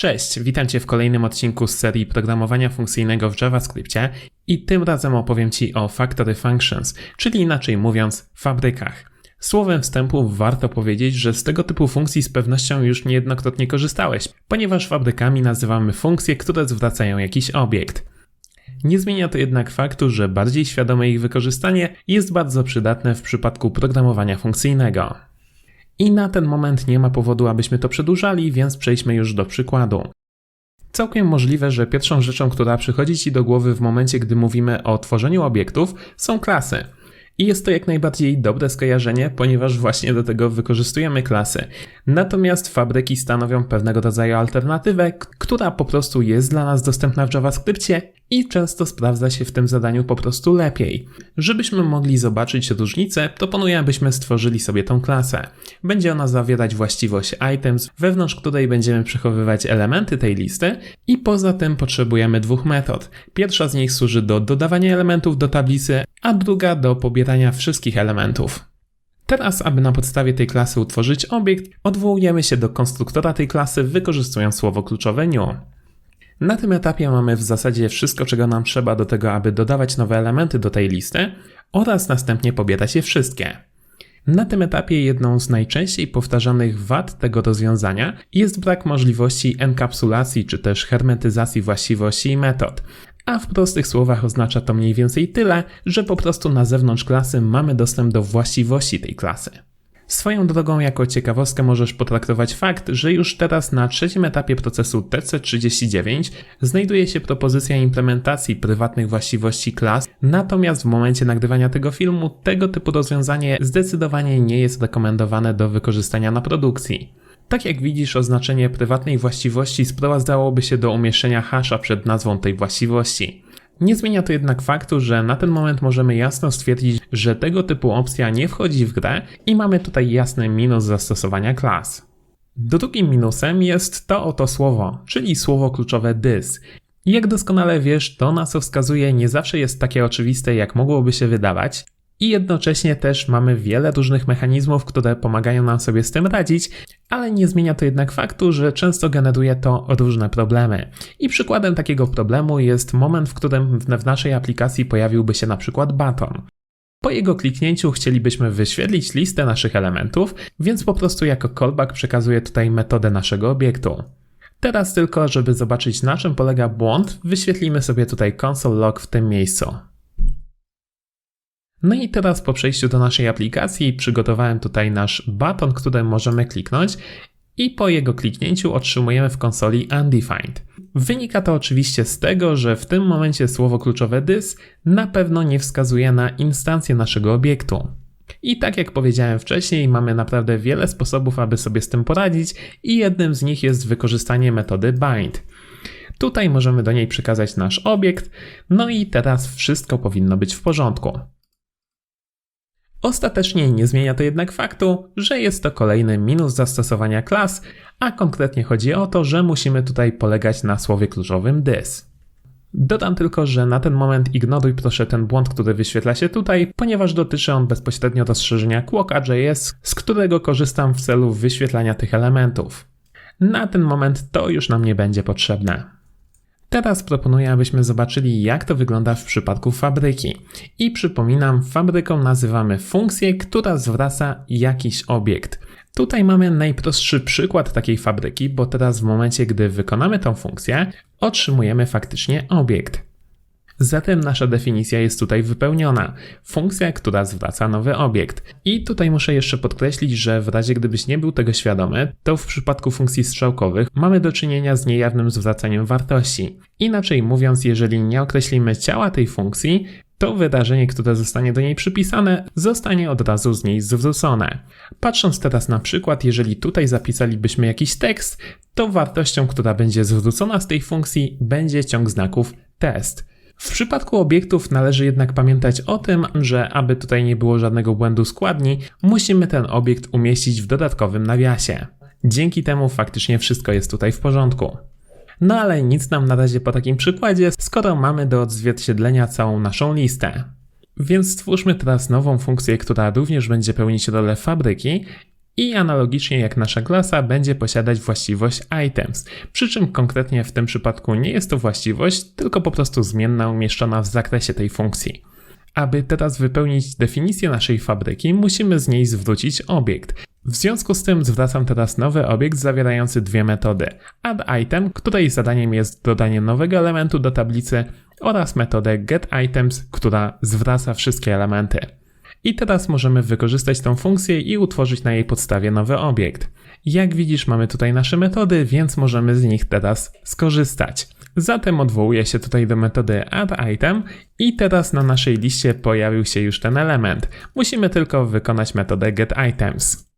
Cześć, witam Cię w kolejnym odcinku z serii programowania funkcyjnego w JavaScriptie i tym razem opowiem Ci o Factory Functions, czyli inaczej mówiąc fabrykach. Słowem wstępu warto powiedzieć, że z tego typu funkcji z pewnością już niejednokrotnie korzystałeś, ponieważ fabrykami nazywamy funkcje, które zwracają jakiś obiekt. Nie zmienia to jednak faktu, że bardziej świadome ich wykorzystanie jest bardzo przydatne w przypadku programowania funkcyjnego. I na ten moment nie ma powodu, abyśmy to przedłużali, więc przejdźmy już do przykładu. Całkiem możliwe, że pierwszą rzeczą, która przychodzi Ci do głowy w momencie, gdy mówimy o tworzeniu obiektów, są klasy. I jest to jak najbardziej dobre skojarzenie, ponieważ właśnie do tego wykorzystujemy klasy. Natomiast fabryki stanowią pewnego rodzaju alternatywę, która po prostu jest dla nas dostępna w JavaScriptie i często sprawdza się w tym zadaniu po prostu lepiej. Żebyśmy mogli zobaczyć różnicę, proponuję, abyśmy stworzyli sobie tą klasę. Będzie ona zawierać właściwość items, wewnątrz której będziemy przechowywać elementy tej listy i poza tym potrzebujemy dwóch metod. Pierwsza z nich służy do dodawania elementów do tablicy, a druga do pobierania wszystkich elementów. Teraz, aby na podstawie tej klasy utworzyć obiekt, odwołujemy się do konstruktora tej klasy, wykorzystując słowo kluczowe new. Na tym etapie mamy w zasadzie wszystko, czego nam trzeba do tego, aby dodawać nowe elementy do tej listy oraz następnie pobierać je wszystkie. Na tym etapie jedną z najczęściej powtarzanych wad tego rozwiązania jest brak możliwości enkapsulacji czy też hermetyzacji właściwości i metod. A w prostych słowach oznacza to mniej więcej tyle, że po prostu na zewnątrz klasy mamy dostęp do właściwości tej klasy. Swoją drogą, jako ciekawostkę możesz potraktować fakt, że już teraz na trzecim etapie procesu TC39 znajduje się propozycja implementacji prywatnych właściwości klas, natomiast w momencie nagrywania tego filmu tego typu rozwiązanie zdecydowanie nie jest rekomendowane do wykorzystania na produkcji. Tak jak widzisz, oznaczenie prywatnej właściwości sprowadzałoby się do umieszczenia hasza przed nazwą tej właściwości. Nie zmienia to jednak faktu, że na ten moment możemy jasno stwierdzić, że tego typu opcja nie wchodzi w grę i mamy tutaj jasny minus zastosowania klas. Drugim minusem jest to oto słowo, czyli słowo kluczowe this. Jak doskonale wiesz, to na co wskazuje nie zawsze jest takie oczywiste, jak mogłoby się wydawać, i jednocześnie też mamy wiele różnych mechanizmów, które pomagają nam sobie z tym radzić, ale nie zmienia to jednak faktu, że często generuje to różne problemy. I przykładem takiego problemu jest moment, w którym w naszej aplikacji pojawiłby się na przykład baton. Po jego kliknięciu chcielibyśmy wyświetlić listę naszych elementów, więc po prostu jako callback przekazuję tutaj metodę naszego obiektu. Teraz tylko, żeby zobaczyć na czym polega błąd, wyświetlimy sobie tutaj console log w tym miejscu. No i teraz po przejściu do naszej aplikacji przygotowałem tutaj nasz baton, który możemy kliknąć i po jego kliknięciu otrzymujemy w konsoli undefined. Wynika to oczywiście z tego, że w tym momencie słowo kluczowe this na pewno nie wskazuje na instancję naszego obiektu. I tak jak powiedziałem wcześniej, mamy naprawdę wiele sposobów, aby sobie z tym poradzić i jednym z nich jest wykorzystanie metody bind. Tutaj możemy do niej przekazać nasz obiekt, no i teraz wszystko powinno być w porządku. Ostatecznie nie zmienia to jednak faktu, że jest to kolejny minus zastosowania klas, a konkretnie chodzi o to, że musimy tutaj polegać na słowie kluczowym this. Dodam tylko, że na ten moment ignoruj proszę ten błąd, który wyświetla się tutaj, ponieważ dotyczy on bezpośrednio rozszerzenia Quokka.js, z którego korzystam w celu wyświetlania tych elementów. Na ten moment to już nam nie będzie potrzebne. Teraz proponuję, abyśmy zobaczyli, jak to wygląda w przypadku fabryki. I przypominam, fabryką nazywamy funkcję, która zwraca jakiś obiekt. Tutaj mamy najprostszy przykład takiej fabryki, bo teraz w momencie, gdy wykonamy tą funkcję, otrzymujemy faktycznie obiekt. Zatem nasza definicja jest tutaj wypełniona. Funkcja, która zwraca nowy obiekt. I tutaj muszę jeszcze podkreślić, że w razie gdybyś nie był tego świadomy, to w przypadku funkcji strzałkowych mamy do czynienia z niejawnym zwracaniem wartości. Inaczej mówiąc, jeżeli nie określimy ciała tej funkcji, to wydarzenie, które zostanie do niej przypisane, zostanie od razu z niej zwrócone. Patrząc teraz na przykład, jeżeli tutaj zapisalibyśmy jakiś tekst, to wartością, która będzie zwrócona z tej funkcji, będzie ciąg znaków test. W przypadku obiektów należy jednak pamiętać o tym, że aby tutaj nie było żadnego błędu składni, musimy ten obiekt umieścić w dodatkowym nawiasie. Dzięki temu faktycznie wszystko jest tutaj w porządku. No ale nic nam na razie po takim przykładzie, skoro mamy do odzwierciedlenia całą naszą listę. Więc stwórzmy teraz nową funkcję, która również będzie pełnić rolę fabryki i analogicznie jak nasza klasa będzie posiadać właściwość items, przy czym konkretnie w tym przypadku nie jest to właściwość, tylko po prostu zmienna umieszczona w zakresie tej funkcji. Aby teraz wypełnić definicję naszej fabryki, musimy z niej zwrócić obiekt. W związku z tym zwracam teraz nowy obiekt zawierający dwie metody: add item, której zadaniem jest dodanie nowego elementu do tablicy oraz metodę getItems, która zwraca wszystkie elementy. I teraz możemy wykorzystać tą funkcję i utworzyć na jej podstawie nowy obiekt. Jak widzisz, mamy tutaj nasze metody, więc możemy z nich teraz skorzystać. Zatem odwołuję się tutaj do metody addItem i teraz na naszej liście pojawił się już ten element. Musimy tylko wykonać metodę getItems.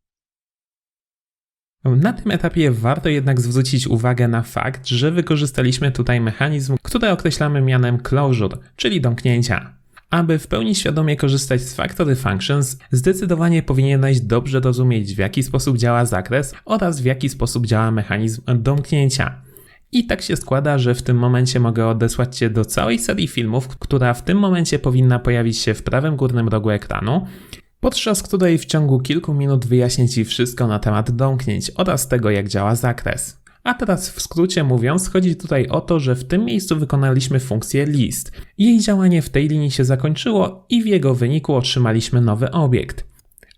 Na tym etapie warto jednak zwrócić uwagę na fakt, że wykorzystaliśmy tutaj mechanizm, który określamy mianem closure, czyli domknięcia. Aby w pełni świadomie korzystać z Factory Functions, zdecydowanie powinieneś dobrze rozumieć, w jaki sposób działa zakres oraz w jaki sposób działa mechanizm domknięcia. I tak się składa, że w tym momencie mogę odesłać Cię do całej serii filmów, która w tym momencie powinna pojawić się w prawym górnym rogu ekranu, podczas której w ciągu kilku minut wyjaśnię Ci wszystko na temat domknięć oraz tego, jak działa zakres. A teraz w skrócie mówiąc, chodzi tutaj o to, że w tym miejscu wykonaliśmy funkcję list. Jej działanie w tej linii się zakończyło i w jego wyniku otrzymaliśmy nowy obiekt.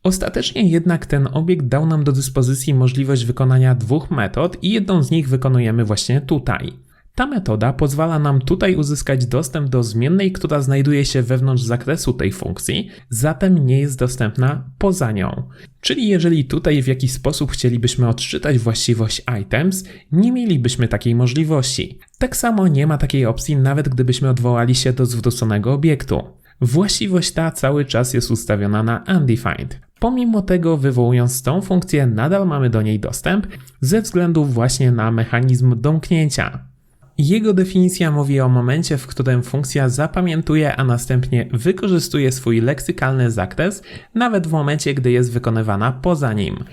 Ostatecznie jednak ten obiekt dał nam do dyspozycji możliwość wykonania dwóch metod i jedną z nich wykonujemy właśnie tutaj. Ta metoda pozwala nam tutaj uzyskać dostęp do zmiennej, która znajduje się wewnątrz zakresu tej funkcji, zatem nie jest dostępna poza nią. Czyli jeżeli tutaj w jakiś sposób chcielibyśmy odczytać właściwość items, nie mielibyśmy takiej możliwości. Tak samo nie ma takiej opcji nawet gdybyśmy odwołali się do zwróconego obiektu. Właściwość ta cały czas jest ustawiona na undefined. Pomimo tego, wywołując tą funkcję, nadal mamy do niej dostęp ze względu właśnie na mechanizm domknięcia. Jego definicja mówi o momencie, w którym funkcja zapamiętuje, a następnie wykorzystuje swój leksykalny zakres, nawet w momencie, gdy jest wykonywana poza nim.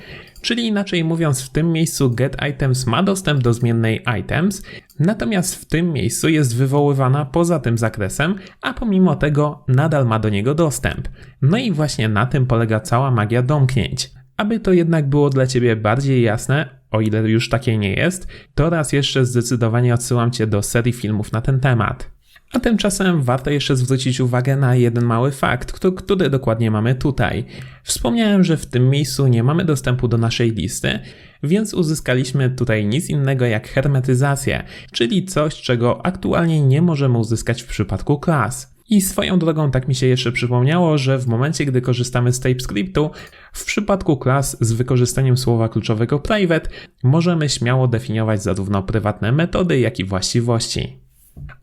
Czyli inaczej mówiąc, w tym miejscu getItems ma dostęp do zmiennej items, natomiast w tym miejscu jest wywoływana poza tym zakresem, a pomimo tego nadal ma do niego dostęp. No i właśnie na tym polega cała magia domknięć. Aby to jednak było dla Ciebie bardziej jasne, o ile już takie nie jest, to raz jeszcze zdecydowanie odsyłam Cię do serii filmów na ten temat. A tymczasem warto jeszcze zwrócić uwagę na jeden mały fakt, który dokładnie mamy tutaj. Wspomniałem, że w tym miejscu nie mamy dostępu do naszej listy, więc uzyskaliśmy tutaj nic innego jak hermetyzację, czyli coś, czego aktualnie nie możemy uzyskać w przypadku klas. I swoją drogą tak mi się jeszcze przypomniało, że w momencie, gdy korzystamy z TypeScriptu, w przypadku klas z wykorzystaniem słowa kluczowego private, możemy śmiało definiować zarówno prywatne metody, jak i właściwości.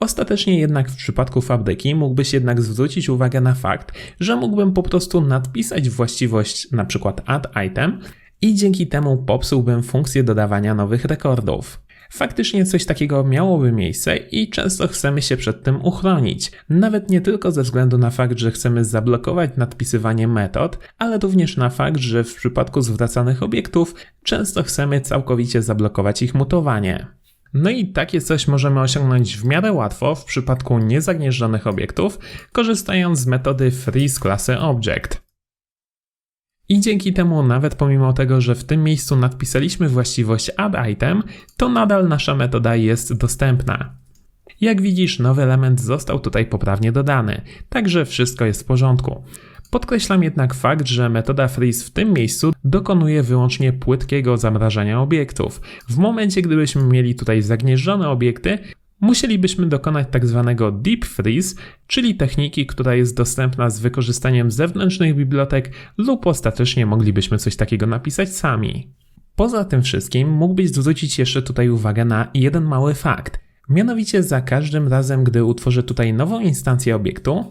Ostatecznie jednak w przypadku fabryki mógłbyś jednak zwrócić uwagę na fakt, że mógłbym po prostu nadpisać właściwość np. add item i dzięki temu popsułbym funkcję dodawania nowych rekordów. Faktycznie coś takiego miałoby miejsce i często chcemy się przed tym uchronić. Nawet nie tylko ze względu na fakt, że chcemy zablokować nadpisywanie metod, ale również na fakt, że w przypadku zwracanych obiektów często chcemy całkowicie zablokować ich mutowanie. No i takie coś możemy osiągnąć w miarę łatwo w przypadku niezagnieżdżonych obiektów, korzystając z metody freeze klasy object. I dzięki temu, nawet pomimo tego, że w tym miejscu nadpisaliśmy właściwość add item, to nadal nasza metoda jest dostępna. Jak widzisz, nowy element został tutaj poprawnie dodany, także wszystko jest w porządku. Podkreślam jednak fakt, że metoda freeze w tym miejscu dokonuje wyłącznie płytkiego zamrażania obiektów. W momencie, gdybyśmy mieli tutaj zagnieżdżone obiekty, musielibyśmy dokonać tak zwanego deep freeze, czyli techniki, która jest dostępna z wykorzystaniem zewnętrznych bibliotek lub ostatecznie moglibyśmy coś takiego napisać sami. Poza tym wszystkim mógłbyś zwrócić jeszcze tutaj uwagę na jeden mały fakt. Mianowicie za każdym razem, gdy utworzę tutaj nową instancję obiektu,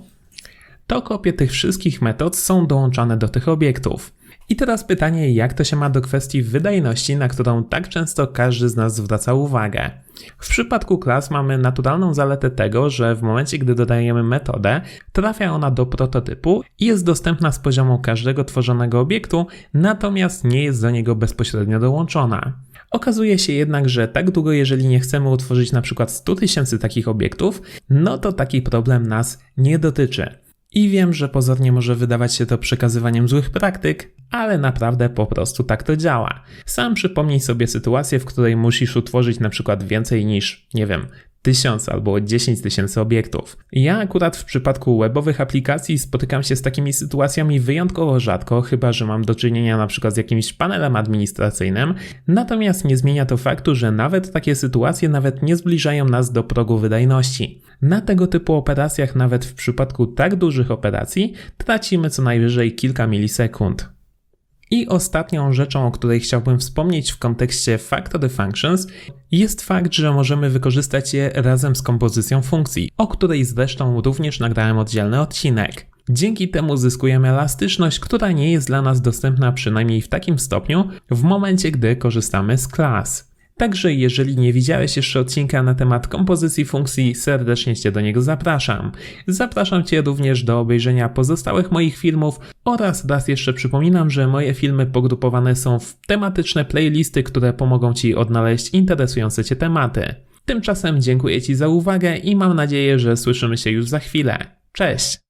to kopie tych wszystkich metod są dołączane do tych obiektów. I teraz pytanie, jak to się ma do kwestii wydajności, na którą tak często każdy z nas zwraca uwagę. W przypadku klas mamy naturalną zaletę tego, że w momencie, gdy dodajemy metodę, trafia ona do prototypu i jest dostępna z poziomu każdego tworzonego obiektu, natomiast nie jest do niego bezpośrednio dołączona. Okazuje się jednak, że tak długo, jeżeli nie chcemy utworzyć na przykład 100 tysięcy takich obiektów, no to taki problem nas nie dotyczy. I wiem, że pozornie może wydawać się to przekazywaniem złych praktyk, ale naprawdę po prostu tak to działa. Sam przypomnij sobie sytuację, w której musisz utworzyć na przykład więcej niż, nie wiem, 1000 albo 10 tysięcy obiektów. Ja akurat w przypadku webowych aplikacji spotykam się z takimi sytuacjami wyjątkowo rzadko, chyba że mam do czynienia na przykład z jakimś panelem administracyjnym, natomiast nie zmienia to faktu, że nawet takie sytuacje nawet nie zbliżają nas do progu wydajności. Na tego typu operacjach, nawet w przypadku tak dużych operacji, tracimy co najwyżej kilka milisekund. I ostatnią rzeczą, o której chciałbym wspomnieć w kontekście Factory Functions, jest fakt, że możemy wykorzystać je razem z kompozycją funkcji, o której zresztą również nagrałem oddzielny odcinek. Dzięki temu zyskujemy elastyczność, która nie jest dla nas dostępna przynajmniej w takim stopniu w momencie, gdy korzystamy z klas. Także jeżeli nie widziałeś jeszcze odcinka na temat kompozycji funkcji, serdecznie Cię do niego zapraszam. Zapraszam Cię również do obejrzenia pozostałych moich filmów oraz raz jeszcze przypominam, że moje filmy pogrupowane są w tematyczne playlisty, które pomogą Ci odnaleźć interesujące Cię tematy. Tymczasem dziękuję Ci za uwagę i mam nadzieję, że słyszymy się już za chwilę. Cześć!